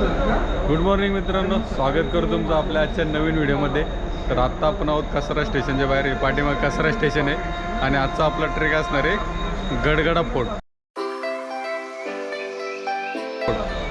Good morning मित्रांनो स्वागत करतो तुमचं आपल्या आजच्या नवीन व्हिडिओमध्ये. तर आत्ता आपण आहोत कसरा स्टेशनच्या बाहेर पाठीमाग कसरा स्टेशन आहे. आणि आजचा आपला ट्रेक असणार आहे गडगडा फोर्ट.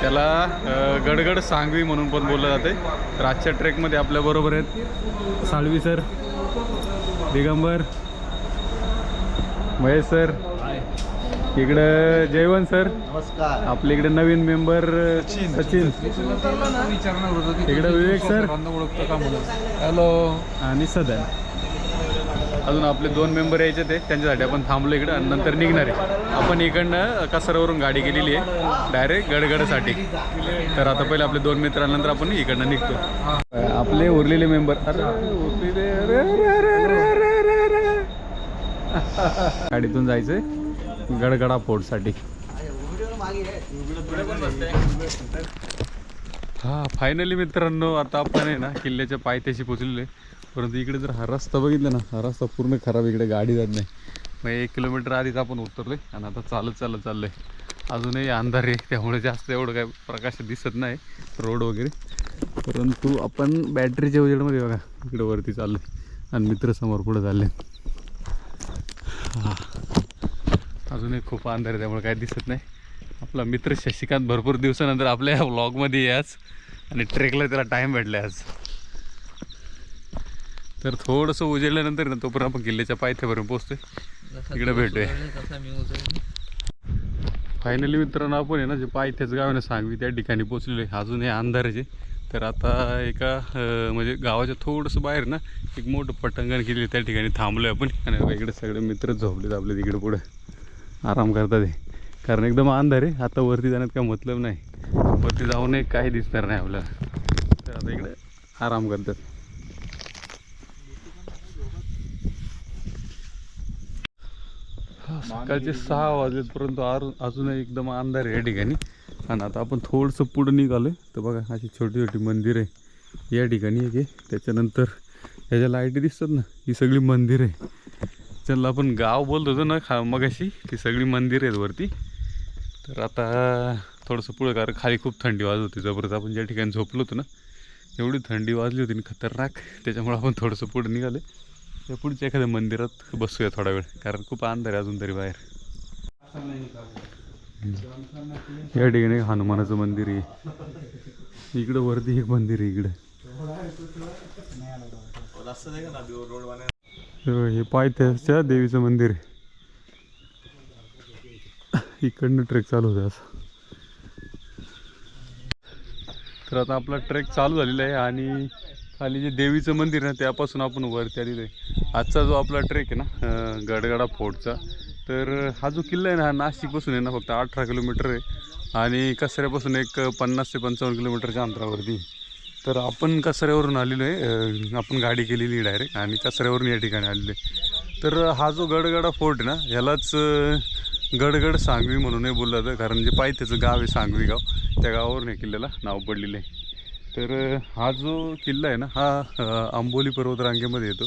त्याला गडगड सांगवी म्हणून पण बोललं जाते. तर आजच्या ट्रेकमध्ये आपल्याबरोबर आहेत साळवी सर दिगंबर महेश सर इकडं जयवंत सर. नमस्कार. आपल्या इकडे नवीन मेंबर सचिन. इकडे विवेक सर. हॅलो. आणि सदन. अजून आपले दोन मेंबर यायचे ते त्यांच्यासाठी आपण थांबलो इकडं आणि नंतर निघणार आहे. आपण इकडनं कसरावरून गाडी गेलेली आहे डायरेक्ट गडगडसाठी. तर आता पहिले आपले दोन मित्र नंतर आपण इकडनं निघतो. आपले उरलेले मेंबर. अरे उरलेले. गाडीतून जायचंय. गडगडा फोर्टसाठी हा फायनली मित्रांनो आता आपण आहे ना किल्ल्याच्या पायथ्याशी पोचलेलो आहे. परंतु इकडे जर हा रस्ता बघितला ना हा रस्ता पूर्ण खराब इकडे गाडी जात नाही. मग एक किलोमीटर आधीच आपण उतरलोय आणि आता चालत चालत चाललोय. अजूनही अंधार आहे त्यामुळे जास्त एवढं काय प्रकाश दिसत नाही रोड वगैरे. परंतु आपण बॅटरीच्या उजेडमध्ये बघा इकडे वरती चाललोय. आणि मित्र समोर पुढे चालले हा. अजूनही खूप अंधार आहे त्यामुळे काय दिसत नाही. आपला मित्र शशिकांत भरपूर दिवसानंतर आपल्या या व्लॉगमध्ये आज. आणि ट्रेकला त्याला टाईम भेटला आज. तर थोडंसं उजेडल्यानंतर ना तोपर्यंत आपण किल्ल्याच्या पायथ्यापर्यंत पोहोचतोय. तिकडे भेटूया. फायनली मित्रांनो आपण आहे ना जे पायथ्याचं गाव आहे ना सांगवी त्या ठिकाणी पोचलेलो आहे. अजून हे अंधाराचे तर आता एका म्हणजे गावाच्या थोडंसं बाहेर ना एक मोठं पटांगण केलेलं त्या ठिकाणी थांबलो आहे आपण. आणि इकडे सगळे मित्र झोपलेत आपले तिकडे पुढे. आराम करतात हे. कारण एकदम अंधार आहे. आता वरती जाण्यात काय मतलब नाही. वरती जाऊनही काही दिसणार नाही आपल्याला. तर आता इकडे आराम करतात. सकाळचे सहा वाजलेपर्यंत आर अजूनही एकदम अंधार आहे या ठिकाणी. आणि आता आपण थोडंसं पुढं निघालो तर बघा अशी छोटी छोटी मंदिर आहे. या ठिकाणी एक आहे. त्याच्यानंतर ह्याच्या लाईटी दिसतात ना? ही सगळी मंदिर आहे. त्यांना आपण गाव बोलत होतो ना खा मगाशी ती सगळी मंदिर आहेत वरती. तर आता थोडंसं पुढं कारण खाली खूप थंडी वाजत होती. जबरदस्त आपण ज्या ठिकाणी झोपलो होतो ना एवढी थंडी वाजली होती ना खतरनाक. त्याच्यामुळे आपण थोडंसं पुढे निघाले. त्या पुढच्या एखाद्या मंदिरात बसूया थोडा वेळ कारण खूप अंधार आहे अजून तरी बाहेर. या ठिकाणी हनुमानाचं मंदिर आहे. इकडं वरती एक मंदिर आहे इकडं. हो, हे पायथ्यासच्या देवीचं मंदिर आहे. इकडनं ट्रेक चालू होता असं. तर आता आपला ट्रेक चालू झालेला आहे आणि खाली जे देवीचं मंदिर आहे ना त्यापासून आपण वरती आलेलो आहे आजचा जो आपला ट्रेक आहे ना गडगडा फोर्टचा. तर हा जो किल्ला आहे ना हा नाशिकपासून आहे ना फक्त अठरा किलोमीटर आहे. आणि कचऱ्यापासून एक पन्नास ते पंचावन्न किलोमीटरच्या अंतरावरती तर आपण कचऱ्यावरून आलेलो आहे. आपण गाडी केलेली डायरेक्ट आणि कचऱ्यावरून या ठिकाणी आलेलो आहे. तर हा जो गडगडा फोर्ट आहे ना ह्यालाच गडगड सांगवी म्हणूनही बोललं जातं. कारण जे पायथ्याचं गाव आहे सांगवी गाव त्या गावावरून या किल्ल्याला नाव पडलेलं आहे. तर हा जो किल्ला आहे ना हा आंबोली पर्वतरांगेमध्ये येतो.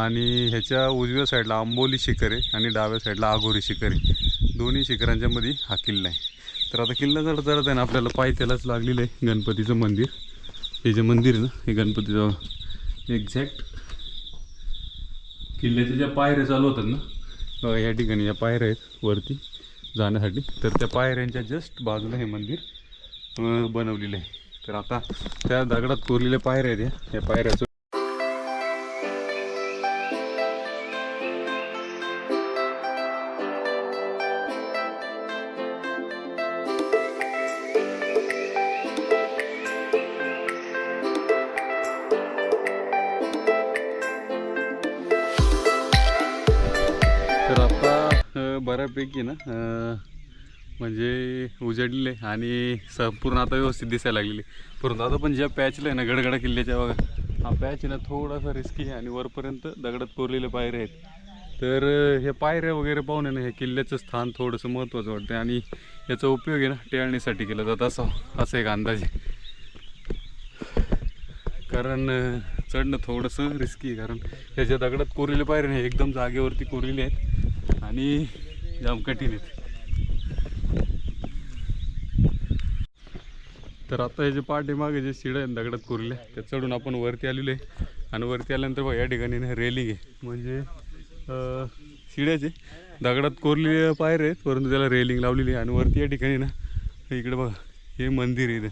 आणि ह्याच्या उजव्या साईडला आंबोली शिखर आहे आणि डाव्या साईडला आगोरी शिखर आहे. दोन्ही शिखरांच्यामध्ये हा किल्ला आहे. तर आता किल्ला जर चढत आहे ना आपल्याला पायथ्यालाच लागलेलं आहे गणपतीचं मंदिर. हे जे मंदिर आहे ना हे गणपतीचं एक्झॅक्ट किल्ल्याच्या ज्या पायऱ्या चालू होतात ना बघा या ठिकाणी या पायऱ्या आहेत वरती जाण्यासाठी तर त्या पायऱ्यांच्या जस्ट बाजूला हे मंदिर बनवलेलं आहे तर आता त्या दगडात कोरलेल्या पायऱ्या आहेत या. पायऱ्या ना? म्हणजे उजडलेले आणि संपूर्ण आता व्यवस्थित दिसायला लागलेली. परंतु आता पण ज्या पॅचला आहे ना गडगडा किल्ल्याच्या बघा. हा पॅच ना थोडासा रिस्की आहे आणि वरपर्यंत दगडात कोरलेले पायऱ्या आहेत. तर हे पायऱ्या वगैरे पाहून आहे ना हे किल्ल्याचं स्थान थोडंसं महत्त्वाचं वाटतं आणि याचा उपयोग आहे ना टेळणीसाठी केला जात असा असं एक अंदाज आहे. कारण चढणं थोडंसं रिस्की आहे कारण ह्याच्या दगडात कोरलेले पायऱ्या नाही एकदम जागेवरती कोरलेले आहेत. आणि जाम कठीण आहेत तर आता हे जे पाठीमागे जे शिड आहे दगडात कोरले त्या चढून आपण वरती आलेलो आहे. आणि वरती आल्यानंतर बघा या ठिकाणी ना रेलिंग आहे. म्हणजे शिड्याचे दगडात कोरलेले पायरे आहेत परंतु त्याला रेलिंग लावलेली आहे. आणि वरती या ठिकाणी ना इकडे बघा हे मंदिर आहे इथं.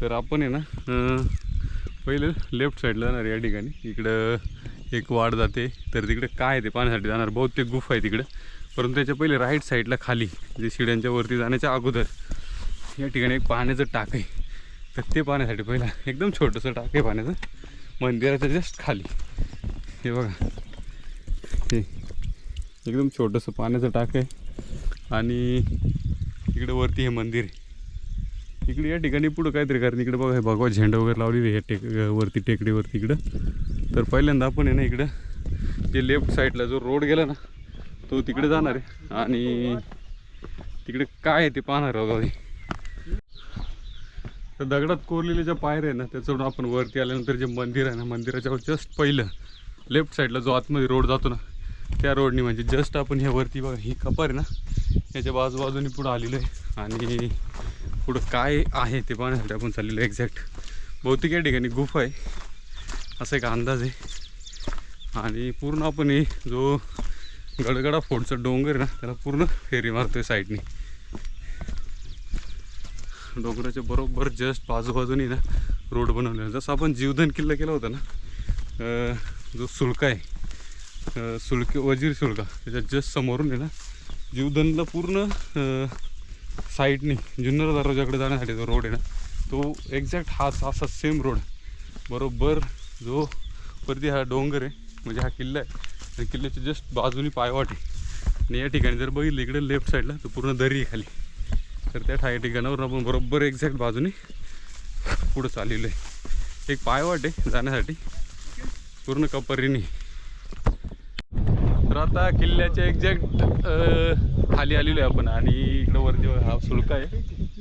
तर आपण आहे ना पहिलं पहिले लेफ्ट साईडला जाणार या ठिकाणी. इकडं एक वाढ जाते. तर तिकडे काय आहे ते पाण्यासाठी जाणार. बहुतेक गुफा आहे तिकडं. परंतु त्याच्या पहिले राईट साईडला खाली जे शिड्यांच्या वरती जाण्याच्या अगोदर या ठिकाणी एक पाण्याचं टाक आहे. तर ते पाण्यासाठी पहिला एकदम छोटंसं टाक आहे पाण्याचं. मंदिराच्या जस्ट खाली. हे बघा. हे एकदम छोटंसं पाण्याचं टाक आहे. आणि इकडे वरती हे मंदिर आहे. इकडे या ठिकाणी पुढं काहीतरी कारण इकडे बघा हे भगवा झेंडा वगैरे लावलेली आहे टेक वरती टेकडीवरती इकडं. तर पहिल्यांदा आपण आहे ना इकडं जे लेफ्ट साईडला जो रोड गेला ना तो तिकडे जाणार आहे. आणि तिकडे काय आहे ते पाहणार आहोत आधी. तर दगडात कोरलेले ज्या पायऱ्या आहे ना त्याच्यावरून आपण वरती आल्यानंतर जे मंदिर आहे ना मंदिराच्या जस्ट पहिलं लेफ्ट साईडला जो आतमध्ये रोड जातो ना त्या रोडनी म्हणजे जस्ट आपण ह्या वरती बघा ही कपार आहे ना याच्या बाजूबाजूने पुढं आलेलो आहे. आणि पुढं काय आहे ते पाहण्यासाठी आपण चाललेलो आहे एक्झॅक्ट बहुतेक या ठिकाणी गुफा आहे. असा एक अंदाज आहे. आणि पूर्ण आपण जो गडगडा फोडचं डोंगर आहे ना त्याला पूर्ण फेरी मारतोय साईडनी. डोंगराच्या बरोबर जस्ट बाजूबाजूनी ना रोड बनवलेला. जसं आपण जीवधन किल्ला केला होता ना जो सुळका आहे सुळके वजीर सुळका त्याच्या जस्ट समोरून आहे ना जीवधनला पूर्ण अं, साईडनी जुन्नर दरवाजाकडे जाण्यासाठी जो रोड आहे ना तो एक्झॅक्ट हाच असा सेम रोड बरोबर जो परती हा डोंगर आहे म्हणजे हा किल्ला आहे आणि किल्ल्याच्या जस्ट बाजूनी पायवाट. आहे आणि या ठिकाणी जर बघितलं इकडे लेफ्ट साईडला तर पूर्ण दरी आहे खाली. तर त्या ठा ठिकाणावर आपण बरोबर एक्झॅक्ट बाजूने पुढं चाललेलो आहे. एक पायवाट आहे जाण्यासाठी. पूर्ण कपरीने. तर आता किल्ल्याच्या एक्झॅक्ट खाली आलेलो आहे आपण. आणि इकडं वरती हा सुळका आहे.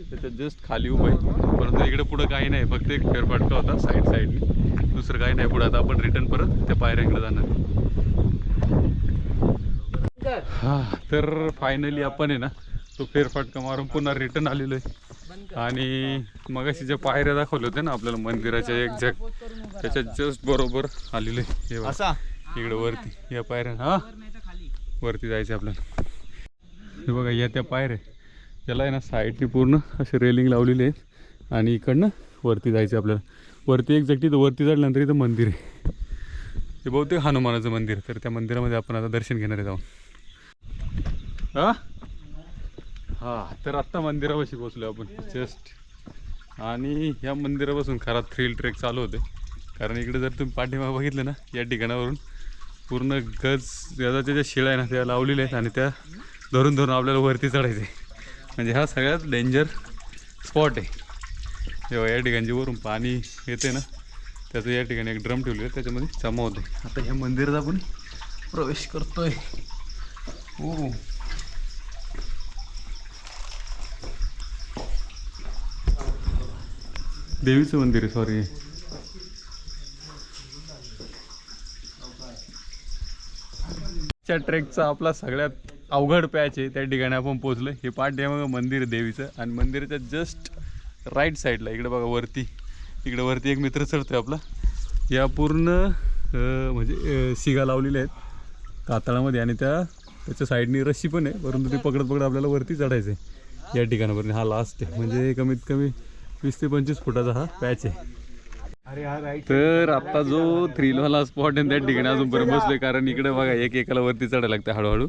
त्याच्यात जस्ट खाली उभं आहे. परंतु इकडे पुढं काही नाही. फक्त एक फेरफाटका होता साईड साईडने दुसरं काही नाही. पुढं आता आपण रिटर्न परत त्या पायऱ्यांकडे जाणार. हा तर फायनली आपण आहे ना तो फेरफाटका मारून पुन्हा रिटर्न आलेलो आहे. आणि मगाशी ज्या पायऱ्या दाखवल्या होत्या ना आपल्याला मंदिराच्या एक्झॅक्ट त्याच्यात जस्ट बरोबर आलेलो आहे. हे बघा. असा. इकडं वरती या पायऱ्या हा. वरती जायचं आपल्याला. हे बघा या त्या पायऱ्या. त्याला आहे ना साईडनी पूर्ण असे रेलिंग लावलेली आहेत आणि इकडनं वरती जायचं आपल्याला. वरती एक्झॅक्ट इथं वरती चढल्यानंतर इथं मंदिर आहे. ते बहुतेक हनुमानाचं मंदिर तर त्या मंदिरामध्ये आपण आता दर्शन घेणार आहे जाऊन हा? हा तर आत्ता मंदिरापाशी पोचलो आपण. जस्ट आणि ह्या मंदिरापासून खरा थ्रिल ट्रेक चालू होते. कारण इकडे जर तुम्ही पाठिंबा बघितलं ना या ठिकाणावरून पूर्ण गज गजाच्या ज्या शिळा आहे ना त्या लावलेल्या आहेत आणि त्या धरून धरून आपल्याला वरती चढायचे म्हणजे हा सगळ्यात डेंजर स्पॉट आहे. जेव्हा या ठिकाणी वरून पाणी येते ना त्याचं या ठिकाणी एक ड्रम ठेवलेलं आहे त्याच्यामध्ये जमा होते आता ह्या मंदिरात आपण प्रवेश करतोय. हो देवीचं मंदिर आहे सॉरी च्या ट्रेकचा आपला सगळ्यात अवघड पॅच आहे त्या ठिकाणी आपण पोहोचलो. हे पाठ मग मंदिर देवीचं आणि मंदिराच्या जस्ट राईट साईडला इकडे बघा वरती. इकडे वरती एक मित्र चढतोय आपला. या पूर्ण म्हणजे शिगा लावलेल्या आहेत कातळामध्ये आणि त्या त्याच्या साईडनी रस्सी पण आहे परंतु ते पकडत पकडत आपल्याला वरती चढायचं आहे या ठिकाणापर्यंत हा लास्ट आहे. म्हणजे कमीत कमी वीस ते पंचवीस फुटाचा हा पॅच आहे. हा तर आता जो थ्रिलवाला स्पॉट आहे त्या ठिकाणी अजूनपर्यंत बसलोय कारण इकडे बघा एक एकाला वरती चढायला लागतं हळूहळू.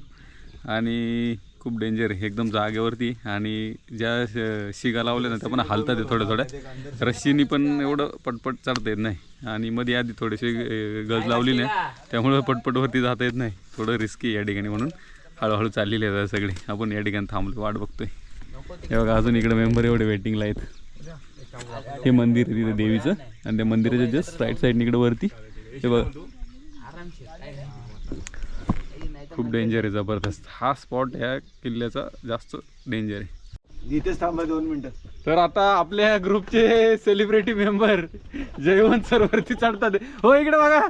आणि खूप डेंजर आहे एकदम जागेवरती. आणि ज्या शिगा लावल्या ना त्या पण हालतात आहे थोड्या थोड्या. रश्शीनी पण एवढं पटपट चढता येत नाही. आणि मध्ये आधी थोडेसे गज लावली नाही त्यामुळं पटपटवरती जाता येत नाही. थोडं रिस्की या ठिकाणी म्हणून. हळूहळू चाललेले आहेत सगळे. आपण या ठिकाणी थांबलो वाट बघतोय. हे बघा अजून इकडे मेंबर एवढे वेटिंगला आहेत. हे मंदिर आहे तिथे देवीचं. आणि त्या मंदिराच्या जस्ट राईट साईड इकडे वरती. हे बघ. खूप डेंजर आहे जबरदस्त. हा स्पॉट ह्या किल्ल्याचा जास्त डेंजर आहे. इथेच थांबा दोन मिनिटं. तर आता आपल्या ग्रुपचे सेलिब्रिटी मेंबर जयवंत सर वरती चढतात. हो इकडे बघा.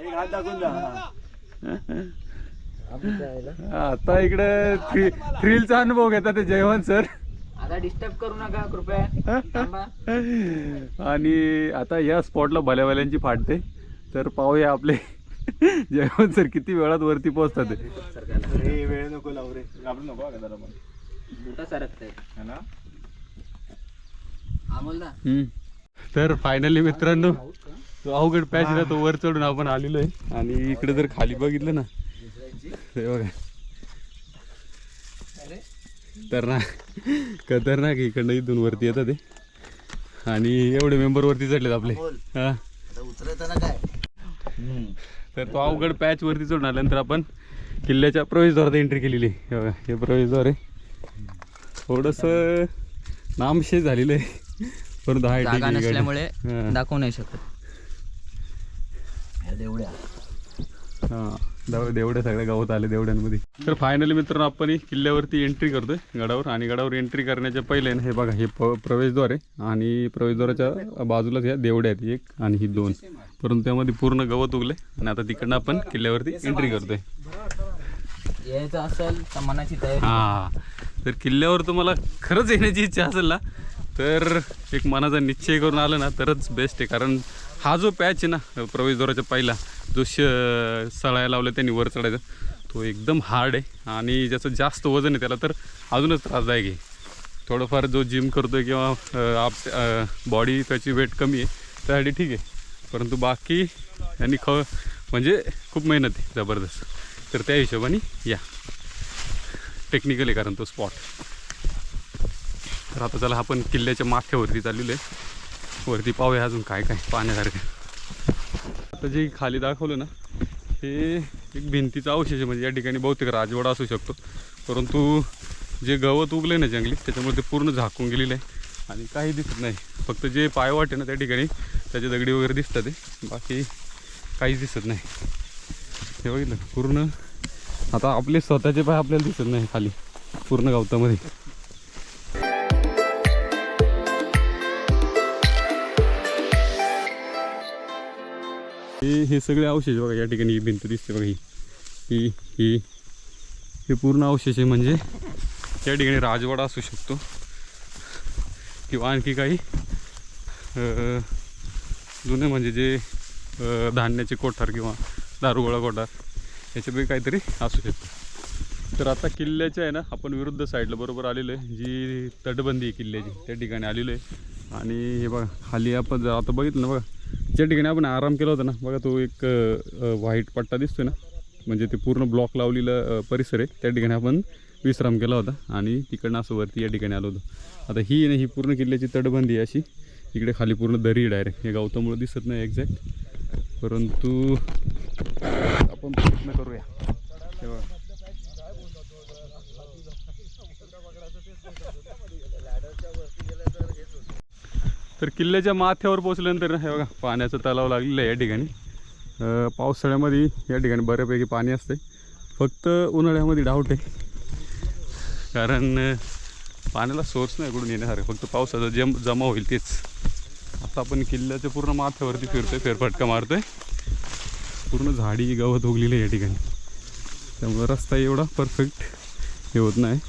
एक हात दाखवून द्या. आता इकडे थ्री थ्रिलचा अनुभव घेतात ते जयवंत सर आता डिस्टर्ब करू नका कृपया. थांबा. आणि आता या स्पॉटला भल्यावाल्यांची फाटते तर पाहूया आपले जयवंत सर किती वेळात वरती पोहोचतात. ते. वेळ नको लावू रे. घाबरू नको जरा पण है ना? हम्म. तर फायनली मित्रांनो तो अवघड पॅच ना तो वर चढून आपण आलेलो आहे. आणि इकडे जर खाली बघितलं ना ते बघा. खतरनाक आहे. इकडनं इथून वरती येतात ते. आणि एवढे मेंबर वरती चढलेत आपले. हा. तर तो अवघड पॅच वरती चढून आल्यानंतर आपण किल्ल्याच्या प्रवेशद्वारात एंट्री केलेली आहे. हे हे प्रवेशद्वार आहे. थोडंसं नामशेष झालेलं आहे. परंतु जागा नसल्यामुळे दाखवू नाही शकत. हां. देव देवढे सगळे गावात आले देवड्यांमध्ये. तर फायनली मित्रांनो आपण ही किल्ल्यावरती एंट्री करतोय गडावर. आणि गडावर एंट्री करण्याच्या पहिले ना हे बघा हे प्रवेशद्वार आहे. आणि प्रवेशद्वाराच्या बाजूलाच या देवड्या आहेत एक आणि ही दोन. परंतु त्यामध्ये पूर्ण गवत उगले आणि आता तिकडनं आपण किल्ल्यावरती एंट्री करतोय. यायचं असेल तर मनाची हा. तर किल्ल्यावर तुम्हाला खरंच येण्याची इच्छा असेल ना तर एक मनाचा निश्चय करून आलं ना तरच बेस्ट आहे. कारण हा जो पॅच आहे ना प्रवेशद्वाराच्या पहिला जो श सळायला लावलं त्यांनी वर चढायचा तो एकदम हार्ड आहे. आणि ज्याचं जास्त वजन आहे त्याला तर अजूनच त्रासदायक आहे. थोडंफार जो जिम करतो आहे किंवा आप बॉडी त्याची वेट कमी आहे त्यासाठी ठीक आहे. परंतु बाकी यांनी ख म्हणजे खूप मेहनत आहे जबरदस्त. तर त्या हिशोबाने या. टेक्निकल आहे कारण तो स्पॉट तर आता चला आपण किल्ल्याच्या माथ्यावरती चाललेलो आहे. वरती पाहूया अजून काय काय पाहण्यासारखं. आता जे खाली दाखवलं ना हे एक भिंतीचा अवशेष आहे. म्हणजे या ठिकाणी बहुतेक राजवाडा असू शकतो. परंतु जे गवत उगलं ना जंगली त्याच्यामुळे ते पूर्ण झाकून गेलेलं आहे. आणि काही दिसत नाही. फक्त जे पायवाट आहे ना त्या ठिकाणी त्याचे दगडी वगैरे दिसतात ते बाकी काहीच दिसत नाही. हे बघितलं पूर्ण आता आपले स्वतःचे पाय आपल्याला दिसत नाही खाली. पूर्ण गवतामध्ये. हे सगळे अवशेष बघा या ठिकाणी ही भिंत दिसते बघा ही. ही ही हे पूर्ण अवशेष आहे म्हणजे या ठिकाणी राजवाडा असू शकतो. किंवा आणखी काही जुने म्हणजे जे धान्याचे कोठार किंवा दारुगोळा कोठार याच्यापैकी काहीतरी असू शकतं. तर आता किल्ल्याच्या आहे ना आपण विरुद्ध साईडला बरोबर आलेलो आहे. जी तटबंदी आहे किल्ल्याची त्या ठिकाणी आलेलो आहे. आणि हे बघा खाली आपण जर आता बघितलं ना बघा ज्या ठिकाणी आपण आराम केला होता ना बघा तो एक व्हाईट पट्टा दिसतोय ना म्हणजे ते पूर्ण ब्लॉक लावलेला परिसर आहे. त्या ठिकाणी आपण विश्राम केला होता आणि तिकडनं असं वरती या ठिकाणी आलो होतो. आता ही ना ही पूर्ण किल्ल्याची तटबंदी आहे अशी. इकडे खाली पूर्ण दरी डायरेक्ट हे गावतामुळं दिसत नाही एक्झॅक्ट परंतु आपण प्रयत्न करूया. तेव्हा तर किल्ल्याच्या माथ्यावर पोचल्यानंतर हे बघा पाण्याचा तलाव लागलेला आहे या ठिकाणी. पावसाळ्यामध्ये या ठिकाणी बऱ्यापैकी पाणी असते फक्त उन्हाळ्यामध्ये डाऊट आहे. कारण पाण्याला सोर्स नाही कुठून येण्यासारखं फक्त पावसाचा जम जमा होईल तेच. आता आपण किल्ल्याच्या पूर्ण माथ्यावरती फिरतोय फेरफटका मारतोय. पूर्ण झाडी गवत उगलेली आहे या ठिकाणी. त्यामुळं रस्ता एवढा परफेक्ट हे होत नाही.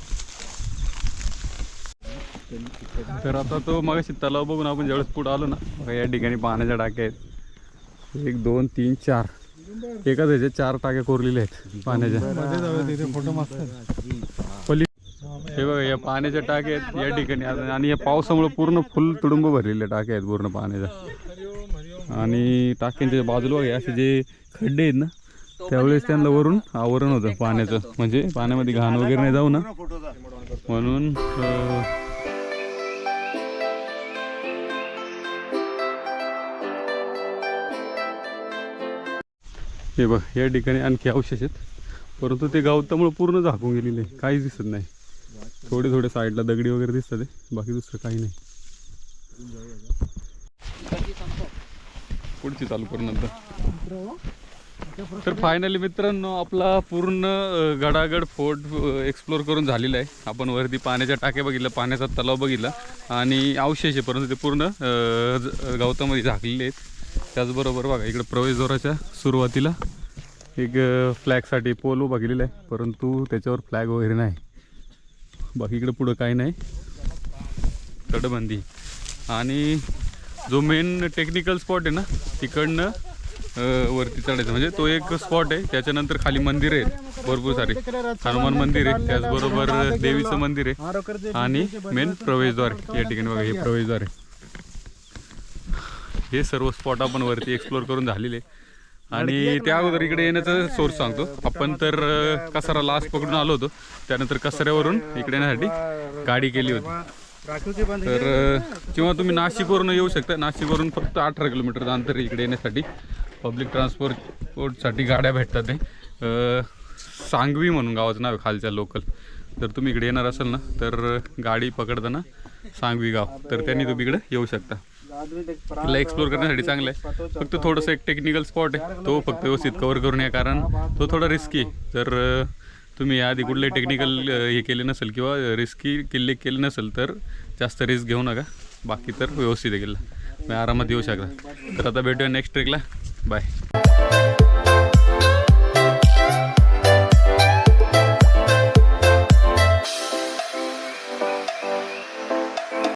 तर आता तो मगाशी तलाव बघून आपण ज्यावेळेस पुढं आलो ना बघा या ठिकाणी पाण्याच्या टाक्या आहेत. एक दोन तीन चार. एकाच ह्याच्या चार टाक्या कोरलेल्या आहेत पाण्याच्या. पली हे बघा या पाण्याच्या टाक्या आहेत या ठिकाणी. आणि या पावसामुळे पूर्ण फुल तुडुंब भरलेल्या टाक्या आहेत पूर्ण पाण्याच्या. आणि टाक्यांच्या बाजूला बघा असे जे खड्डे आहेत ना त्यावेळेस त्यांना वरून आवरण होतं पाण्याचं. म्हणजे पाण्यामध्ये घाण वगैरे नाही जाऊ ना. म्हणून हे बघ या ठिकाणी आणखी अवशेष आहेत. परंतु ते गवतामुळे पूर्ण झाकून गेलेले आहे. काहीच दिसत नाही. थोडे थोडे साईडला दगडी वगैरे दिसतात आहे. बाकी दुसरं काही नाही. पुढची चालू करू नंतर. तर फायनली मित्रांनो आपला पूर्ण गडागड फोर्ट एक्सप्लोर करून झालेला आहे. आपण वरती पाण्याच्या टाक्या बघितलं पाण्याचा तलाव बघितला आणि अवशेष आहे. परंतु ते पूर्ण ज- गवतामध्ये झाकलेले आहेत. त्याचबरोबर बघा इकडे प्रवेशद्वाराच्या सुरुवातीला एक फ्लॅगसाठी पोल उभा केलेला आहे. परंतु त्याच्यावर फ्लॅग वगैरे नाही. बाकी इकडे पुढं काही नाही. तटबंदी. आणि जो मेन टेक्निकल स्पॉट आहे ना तिकडनं वरती चढायचं. म्हणजे तो एक स्पॉट आहे. त्याच्यानंतर खाली मंदिर आहे भरपूर सारे. हनुमान मंदिर आहे त्याचबरोबर देवीचं मंदिर आहे. आणि मेन प्रवेशद्वार या ठिकाणी बघा हे प्रवेशद्वार आहे. हे सर्व स्पॉट आपण वरती एक्सप्लोर करून झालेले. आणि त्या अगोदर इकडे येण्याचा सोर्स सांगतो. आपण तर कसारा लास्ट पकडून आलो होतो. त्यानंतर कसाऱ्यावरून इकडे येण्यासाठी गाडी केली होती. तर किंवा तुम्ही नाशिकवरून येऊ शकता. नाशिकवरून फक्त अठरा किलोमीटरचं अंतर इकडे येण्यासाठी पब्लिक ट्रान्सपोर्टसाठी गाड्या भेटतात ते. सांगवी म्हणून गावाचं नाव आहे खालच्या लोकल जर तुम्ही इकडे येणार असाल ना तर गाडी पकडताना सांगवी गाव. तर त्यांनी तुम्ही इकडे येऊ शकता. किल्ला एक्सप्लोर करण्यासाठी चांगलं आहे फक्त थोडंसं एक टेक्निकल स्पॉट आहे. तो फक्त व्यवस्थित कवर करून या कारण तो थोडा रिस्की जर तुम्ही आधी कुठले टेक्निकल हे केले नसेल किंवा रिस्की किल्ले केले नसेल तर जास्त रिस्क घेऊ नका. बाकी तर व्यवस्थित आहे किल्ला. आरामात येऊ शकता. तर आता भेटूया नेक्स्ट ट्रेकला बाय